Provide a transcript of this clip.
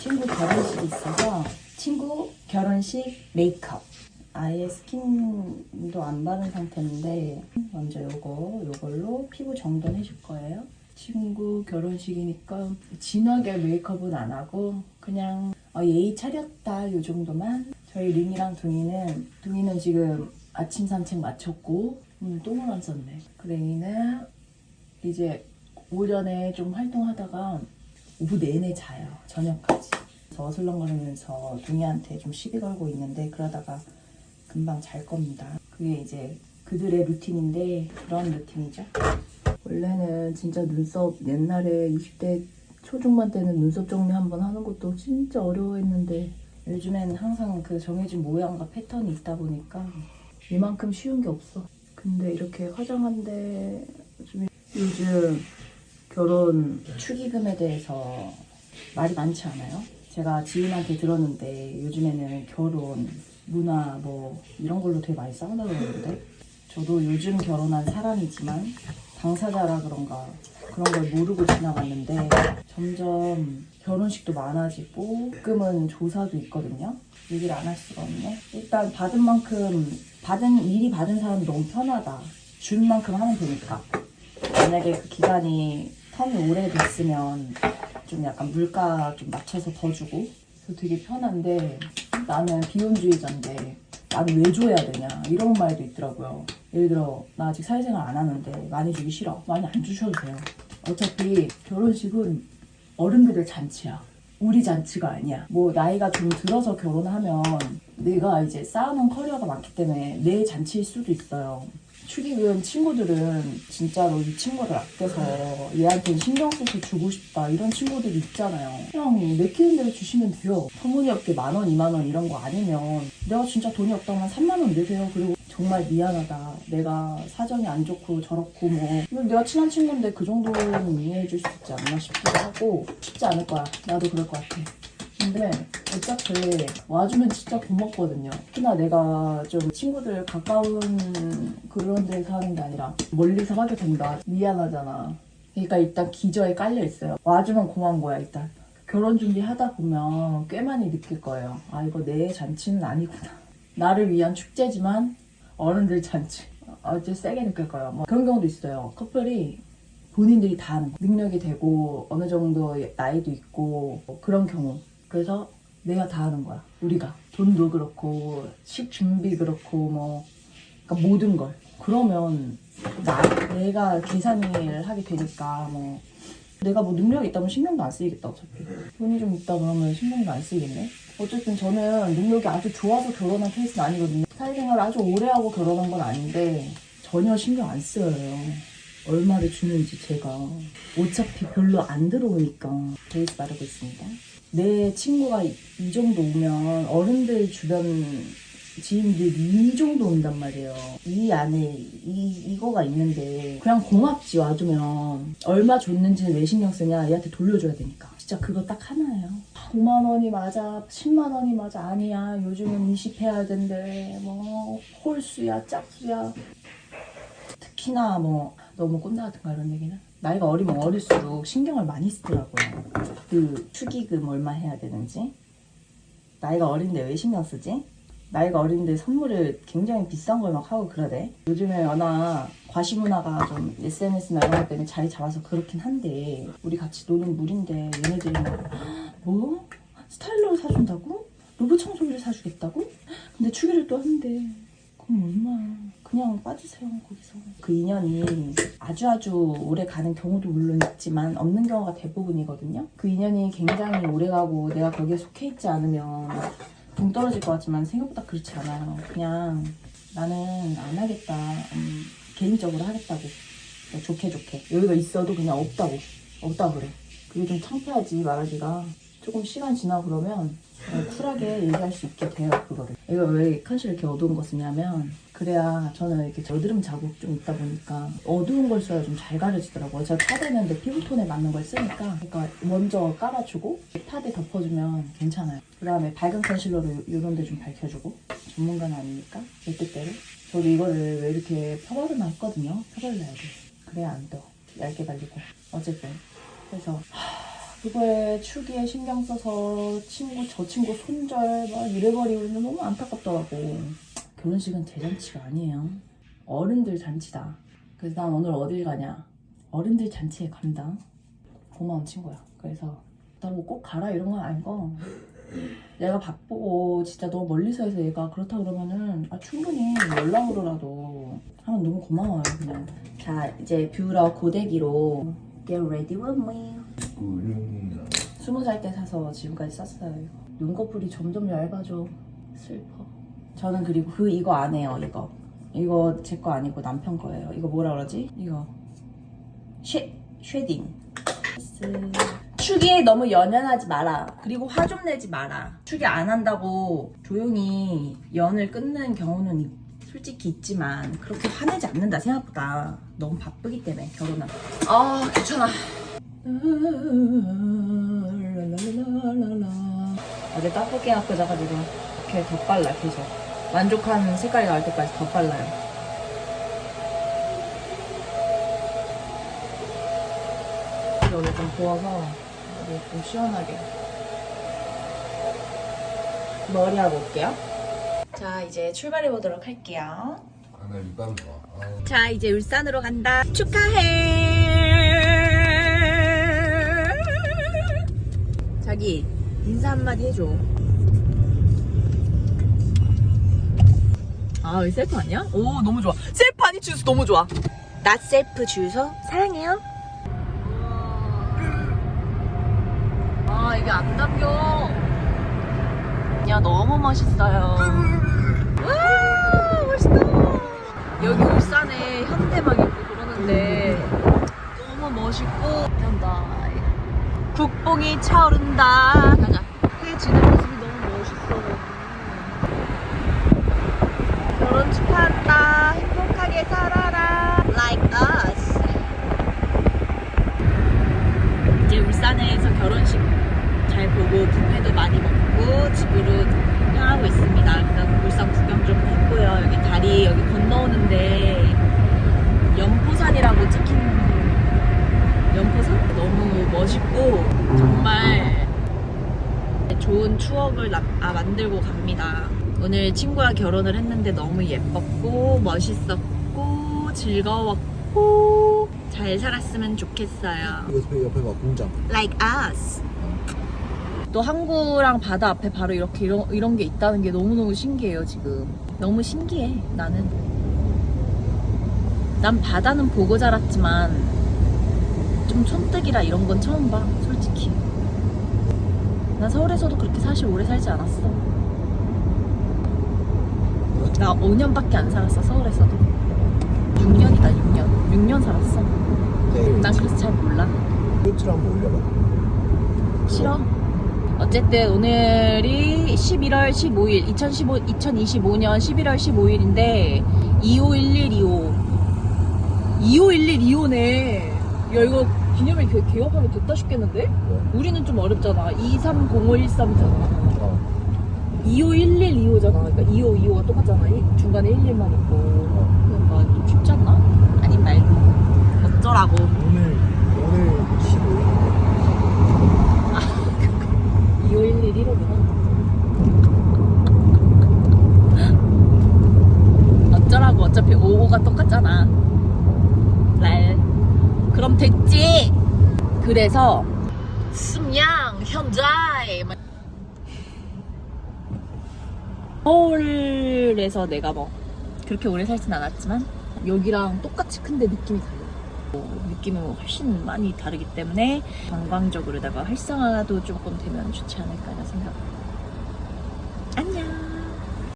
친구 결혼식이 있어서 친구 결혼식 메이크업. 아예 스킨도 안 바른 상태인데 먼저 요거 요걸로 피부 정돈 해 줄 거예요. 친구 결혼식이니까 진하게 메이크업은 안 하고 그냥 어, 예의 차렸다 요 정도만. 저희 린이랑 둥이는 둥이는 지금 아침 산책 마쳤고 오늘 똥을 안 썼네. 그랭이는 이제 오전에 좀 활동하다가 오후 내내 자요. 저녁까지. 저 어슬렁거리면서 둥이한테 좀 시비 걸고 있는데 그러다가 금방 잘 겁니다. 그게 이제 그들의 루틴인데 그런 루틴이죠. 원래는 진짜 눈썹 옛날에 20대 초중반 때는 눈썹 정리 한번 하는 것도 진짜 어려워했는데 요즘엔 항상 그 정해진 모양과 패턴이 있다 보니까 이만큼 쉬운 게 없어. 근데 이렇게 화장한데 요즘 결혼 축의금에 대해서 말이 많지 않아요? 제가 지인한테 들었는데 요즘에는 결혼 문화 뭐 이런 걸로 되게 많이 싸운다고 그러는데 저도 요즘 결혼한 사람이지만 당사자라 그런가 그런 걸 모르고 지나갔는데 점점 결혼식도 많아지고 가끔은 조사도 있거든요. 얘기를 안 할 수가 없네. 일단 받은 만큼 받은 미리 받은 사람 너무 편하다. 준 만큼 하면 되니까. 만약에 그 기간이 텀이 오래됐으면 좀 약간 물가 좀 맞춰서 더 주고. 그래서 되게 편한데 나는 비혼주의자인데 나는 왜 줘야 되냐 이런 말도 있더라고요. 예를 들어 나 아직 사회생활 안 하는데 많이 주기 싫어. 많이 안 주셔도 돼요. 어차피 결혼식은 어른들의 잔치야. 우리 잔치가 아니야. 뭐 나이가 좀 들어서 결혼하면 내가 이제 쌓아놓은 커리어가 많기 때문에 내 잔치일 수도 있어요 축의금 친구들은 진짜로 이 친구를 아껴서 얘한테 신경 써서 주고 싶다 이런 친구들이 있잖아요. 그냥 내키는 대로 주시면 돼요. 터무니없게 만 원, 이만 원 이런 거 아니면 내가 진짜 돈이 없다면 3만 원 내세요. 그리고 정말 미안하다. 내가 사정이 안 좋고 저렇고 뭐 근데 내가 친한 친구인데 그 정도는 이해해 줄 수 있지 않나 싶기도 하고 쉽지 않을 거야. 나도 그럴 것 같아. 근데 어차피 와주면 진짜 고맙거든요. 특히나 내가 좀 친구들 가까운 그런 데서 하는 게 아니라 멀리서 하게 된다. 미안하잖아. 그러니까 일단 기저에 깔려 있어요. 와주면 고마운 거야 일단. 결혼 준비하다 보면 꽤 많이 느낄 거예요. 아 이거 내 잔치는 아니구나. 나를 위한 축제지만 어른들 잔치. 아주 세게 느낄 거예요. 뭐 그런 경우도 있어요. 커플이 본인들이 다. 능력이 되고 어느 정도 나이도 있고 뭐 그런 경우 그래서 내가 다 하는 거야. 우리가. 돈도 그렇고 식 준비 그렇고 뭐 그러니까 모든 걸. 그러면 나 내가 계산을 하게 되니까 뭐 내가 뭐 능력이 있다면 신경도 안 쓰이겠다 어차피. 돈이 좀 있다 그러면 신경도 안 쓰이겠네. 어쨌든 저는 능력이 아주 좋아서 결혼한 케이스는 아니거든요. 사회생활 아주 오래 하고 결혼한 건 아닌데 전혀 신경 안 써요. 얼마를 주는지 제가. 어차피 별로 안 들어오니까. 베이스 바르고 있습니다 내 친구가 이, 이 정도 오면 어른들 주변 지인들이 이 정도 온단 말이에요. 이 안에 이, 이거가 있는데 그냥 고맙지 와주면. 얼마 줬는지는 왜 신경 쓰냐? 얘한테 돌려줘야 되니까. 진짜 그거 딱 하나예요. 5만 원이 맞아 10만 원이 맞아 아니야. 요즘은 20 해야 된대. 뭐 홀수야 짝수야. 특히나 뭐 너무 꼰대 같은가 이런 얘기는 나이가 어리면 어릴수록 신경을 많이 쓰더라고요. 그 축의금 얼마 해야 되는지 나이가 어린데 왜 신경 쓰지? 나이가 어린데 선물을 굉장히 비싼 걸 막 하고 그러대. 요즘에 워낙 과시문화가 좀 SNS나 이런 것 때문에 자리 잡아서 그렇긴 한데 우리 같이 노는 물인데 얘네들이 막 뭐? 스타일러 사준다고? 로봇 청소기를 사주겠다고? 근데 축의를 또 한대. 그럼 얼마야? 그냥 빠지세요 거기서. 그 인연이 아주 아주 오래 가는 경우도 물론 있지만 없는 경우가 대부분이거든요. 그 인연이 굉장히 오래 가고 내가 거기에 속해 있지 않으면 동 떨어질 것 같지만 생각보다 그렇지 않아요. 그냥 나는 안 하겠다. 음, 개인적으로 하겠다고. 그러니까 좋게 좋게. 여기가 있어도 그냥 없다고. 없다 그래. 그게 좀 창피하지 말하기가. 조금 시간 지나고 그러면 어, 쿨하게 얘기할 수 있게 돼요 그거를. 이거 왜 컨실 이렇게 어두운 거 쓰냐면 그래야 저는 이렇게 여드름 자국 좀 있다 보니까 어두운 걸 써야 좀 잘 가려지더라고요. 제가 파데는 내 피부톤에 맞는 걸 쓰니까 그러니까 먼저 깔아주고 파데 덮어주면 괜찮아요. 그 다음에 밝은 컨실러로 이런 데 좀 밝혀주고 전문가는 아니니까 내 뜻대로 저도 이거를 왜 이렇게 펴바르나 했거든요. 펴발라야 돼. 그래야 안 떠. 얇게 발리고 어쨌든 그래서 하, 그거에 추기에 신경 써서 친구 저 친구 손절 막 이래버리고 있는 너무 안타깝더라고. 결혼식은 대잔치가 아니에요. 어른들 잔치다. 그래서 난 오늘 어딜 가냐? 어른들 잔치에 간다. 고마운 친구야. 그래서 나 뭐 꼭 가라 이런 건 아니고 내가 바쁘고 진짜 너무 멀리서 해서 얘가 그렇다 그러면은 아 충분히 연락으로라도 하면 너무 고마워요 그냥. 자 이제 뷰러 고데기로 Get ready with me. 우릉이나 스무 살 때 사서 지금까지 썼어요. 이거. 눈꺼풀이 점점 얇아져. 슬퍼. 저는 그리고 그 이거 안 해요. 이거. 이거 제 거 아니고 남편 거예요. 이거 뭐라 그러지? 이거 쉐 쉐딩. 축이 너무 연연하지 마라. 그리고 화 좀 내지 마라. 축이 안 한다고 조용히 연을 끊는 경우는 있- 솔직히 있지만 그렇게 화내지 않는다 생각보다 너무 바쁘기 때문에 결혼은. 아 귀찮아. 어제 떡볶이 갖고 자가지고 이렇게 더 빨라 계속 만족한 색깔이 나올 때까지 더 빨라요. 오늘 좀 부어서 좀 시원하게 머리 하고 올게요. 자 이제 출발해 보도록 할게요. 아, 자 이제 울산으로 간다. 축하해! 자기 인사 한마디 해줘 아 여기 셀프 아니야? 오 너무 좋아. 셀프 아니 주소 너무 좋아. 나 셀프 주소? 사랑해요. 아 이게 안 담겨. 야 너무 멋있어요. 와 멋있다. 여기 울산에 현대 막 있고 그러는데 너무 멋있고. 한다. 국뽕이 차오른다. 가자. 해 지는 모습이 너무 멋있어 결혼 축하한다 행복하게 살아라 like us 이제 울산에서 결혼식 잘 보고 뷔페도 많이 먹고 집으로 향하고 있습니다. 그래서 울산 구경 좀 했고요. 여기 다리 여기 건너오는데 연포산이라고 찍힌 연포산 너무 멋있고 정말 좋은 추억을 나- 아, 만들고 갑니다. 오늘 친구와 결혼을 했는데 너무 예뻤고 멋있었고 즐거웠고 잘 살았으면 좋겠어요. 이거 옆에 봐 공장 like us. 또 항구랑 바다 앞에 바로 이렇게 이런, 이런 게 있다는 게 너무너무 신기해요, 지금. 너무 신기해, 나는. 난 바다는 보고 자랐지만, 좀 촌뜨기라 이런 건 처음 봐, 솔직히. 난 서울에서도 그렇게 사실 오래 살지 않았어. 나 5년밖에 안 살았어, 서울에서도. 6년이다, 6년. 6년 살았어. 네 난 그래서 잘 몰라. 포인트를 한번 올려봐 싫어. 어쨌든 오늘이 11월 15일, 2015, 2025년 11월 15일인데 251125. 251125네. 야 이거 기념일 개, 개업하면 됐다 싶겠는데? 뭐? 우리는 좀 어렵잖아. 230513잖아. 어 251125잖아. 그러니까 2525가 똑같잖아. 이- 중간에 11만 있고. 그러니까 좀 쉽지 않나? 아님 말고. 어쩌라고. 오늘 오늘 15일 2511 1호구나. 어쩌라고 어차피 55가 똑같잖아. 랄. 그럼 됐지. 그래서 승양 현자에 서울에서 내가 뭐 그렇게 오래 살진 않았지만 여기랑 똑같이 큰데 느낌이 달라. 어, 느낌은 훨씬 많이 다르기 때문에 관광적으로다가 활성화도 조금 되면 좋지 않을까 생각.